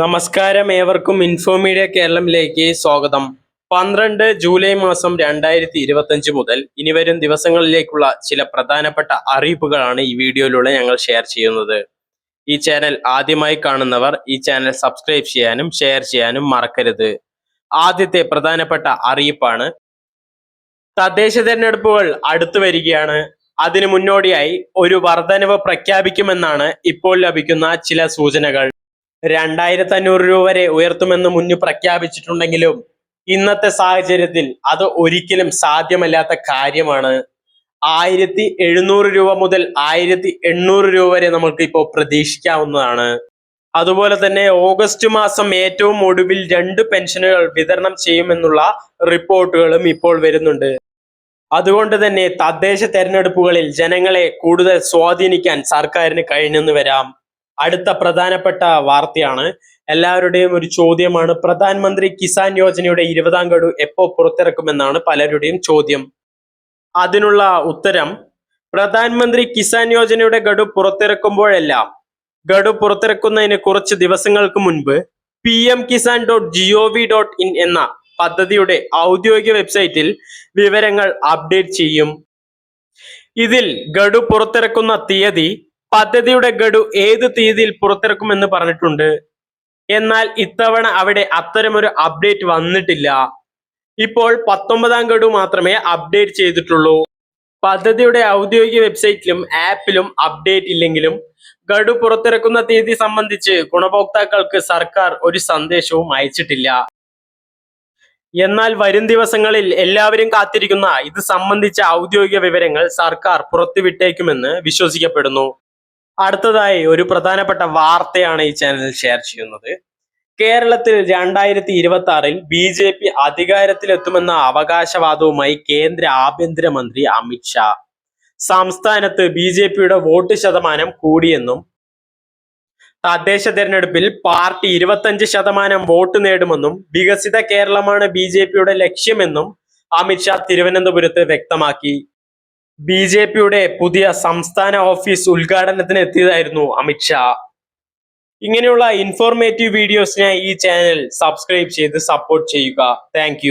നമസ്കാരം ഏവർക്കും ഇൻഫോമീഡിയ കേരളത്തിലേക്ക് സ്വാഗതം. പന്ത്രണ്ട് ജൂലൈ മാസം രണ്ടായിരത്തി ഇരുപത്തഞ്ച് മുതൽ ഇനി വരും ദിവസങ്ങളിലേക്കുള്ള ചില പ്രധാനപ്പെട്ട അറിയിപ്പുകളാണ് ഈ വീഡിയോയിലൂടെ ഞങ്ങൾ ഷെയർ ചെയ്യുന്നത്. ഈ ചാനൽ ആദ്യമായി കാണുന്നവർ ഈ ചാനൽ സബ്സ്ക്രൈബ് ചെയ്യാനും ഷെയർ ചെയ്യാനും മറക്കരുത്. ആദ്യത്തെ പ്രധാനപ്പെട്ട അറിയിപ്പാണ്. തദ്ദേശ തെരഞ്ഞെടുപ്പുകൾ അടുത്തു വരികയാണ്. അതിനു മുന്നോടിയായി ഒരു വർധനവ് പ്രഖ്യാപിക്കുമെന്നാണ് ഇപ്പോൾ ലഭിക്കുന്ന ചില സൂചനകൾ. രണ്ടായിരത്തി അഞ്ഞൂറ് രൂപ വരെ ഉയർത്തുമെന്ന് മുന്നു പ്രഖ്യാപിച്ചിട്ടുണ്ടെങ്കിലും ഇന്നത്തെ സാഹചര്യത്തിൽ അത് ഒരിക്കലും സാധ്യമല്ലാത്ത കാര്യമാണ്. ആയിരത്തി എഴുന്നൂറ് രൂപ മുതൽ ആയിരത്തി എണ്ണൂറ് രൂപ വരെ നമുക്ക് ഇപ്പോൾ പ്രതീക്ഷിക്കാവുന്നതാണ്. അതുപോലെ തന്നെ ഓഗസ്റ്റ് മാസം ഏറ്റവും ഒടുവിൽ രണ്ട് പെൻഷനുകൾ വിതരണം ചെയ്യുമെന്നുള്ള റിപ്പോർട്ടുകളും ഇപ്പോൾ വരുന്നുണ്ട്. അതുകൊണ്ട് തന്നെ തദ്ദേശ തെരഞ്ഞെടുപ്പുകളിൽ ജനങ്ങളെ കൂടുതൽ സ്വാധീനിക്കാൻ സർക്കാരിന് കഴിഞ്ഞെന്ന് വരാം. അടുത്ത പ്രധാനപ്പെട്ട വാർത്തയാണ്. എല്ലാവരുടെയും ഒരു ചോദ്യമാണ്. പ്രധാനമന്ത്രി കിസാൻ യോജനയുടെ ഇരുപതാം ഗഡു എപ്പോ പുറത്തിറക്കുമെന്നാണ് പലരുടെയും ചോദ്യം. അതിനുള്ള ഉത്തരം പ്രധാനമന്ത്രി കിസാൻ യോജനയുടെ ഗഡു പുറത്തിറക്കുമ്പോഴെല്ലാം ഗഡു പുറത്തിറക്കുന്നതിന് കുറച്ച് ദിവസങ്ങൾക്ക് മുൻപ് P M Kisan dot G O V dot in എന്ന പദ്ധതിയുടെ ഔദ്യോഗിക വെബ്സൈറ്റിൽ വിവരങ്ങൾ അപ്ഡേറ്റ് ചെയ്യും. ഇതിൽ ഗഡു പുറത്തിറക്കുന്ന തീയതി പദ്ധതിയുടെ ഗഡു ഏത് തീയതിയിൽ പുറത്തിറക്കുമെന്ന് പറഞ്ഞിട്ടുണ്ട്. എന്നാൽ ഇത്തവണ അവിടെ അത്തരമൊരു അപ്ഡേറ്റ് വന്നിട്ടില്ല. ഇപ്പോൾ പത്തൊമ്പതാം ഗഡു മാത്രമേ അപ്ഡേറ്റ് ചെയ്തിട്ടുള്ളൂ. പദ്ധതിയുടെ ഔദ്യോഗിക വെബ്സൈറ്റിലും ആപ്പിലും അപ്ഡേറ്റ് ഇല്ലെങ്കിലും ഗഡു പുറത്തിറക്കുന്ന തീയതി സംബന്ധിച്ച് ഗുണഭോക്താക്കൾക്ക് സർക്കാർ ഒരു സന്ദേശവും അയച്ചിട്ടില്ല. എന്നാൽ വരും ദിവസങ്ങളിൽ എല്ലാവരും കാത്തിരിക്കുന്ന ഇത് സംബന്ധിച്ച ഔദ്യോഗിക വിവരങ്ങൾ സർക്കാർ പുറത്തുവിട്ടേക്കുമെന്ന് വിശ്വസിക്കപ്പെടുന്നു. അടുത്തതായി ഒരു പ്രധാനപ്പെട്ട വാർത്തയാണ് ഈ ചാനൽ ഷെയർ ചെയ്യുന്നത്. കേരളത്തിൽ രണ്ടായിരത്തി ഇരുപത്തി ആറിൽ ബി ജെ പി അധികാരത്തിലെത്തുമെന്ന അവകാശവാദവുമായി കേന്ദ്ര ആഭ്യന്തരമന്ത്രി അമിത്ഷാ സംസ്ഥാനത്ത് ബി ജെ പിയുടെ വോട്ട് ശതമാനം കൂടിയെന്നും തദ്ദേശ തെരഞ്ഞെടുപ്പിൽ പാർട്ടി ഇരുപത്തഞ്ച് ശതമാനം വോട്ട് നേടുമെന്നും വികസിത കേരളമാണ് ബി ജെ പിയുടെ ലക്ഷ്യമെന്നും അമിത്ഷാ തിരുവനന്തപുരത്ത് വ്യക്തമാക്കി. ബി ജെ പിയുടെ പുതിയ സംസ്ഥാന ഓഫീസ് ഉദ്ഘാടനത്തിന് എത്തിയതായിരുന്നു അമിത്ഷാ ഇങ്ങനെയുള്ള ഇൻഫോർമേറ്റീവ് വീഡിയോസിനായി ഈ ചാനൽ സബ്സ്ക്രൈബ് ചെയ്ത് സപ്പോർട്ട് ചെയ്യുക. താങ്ക്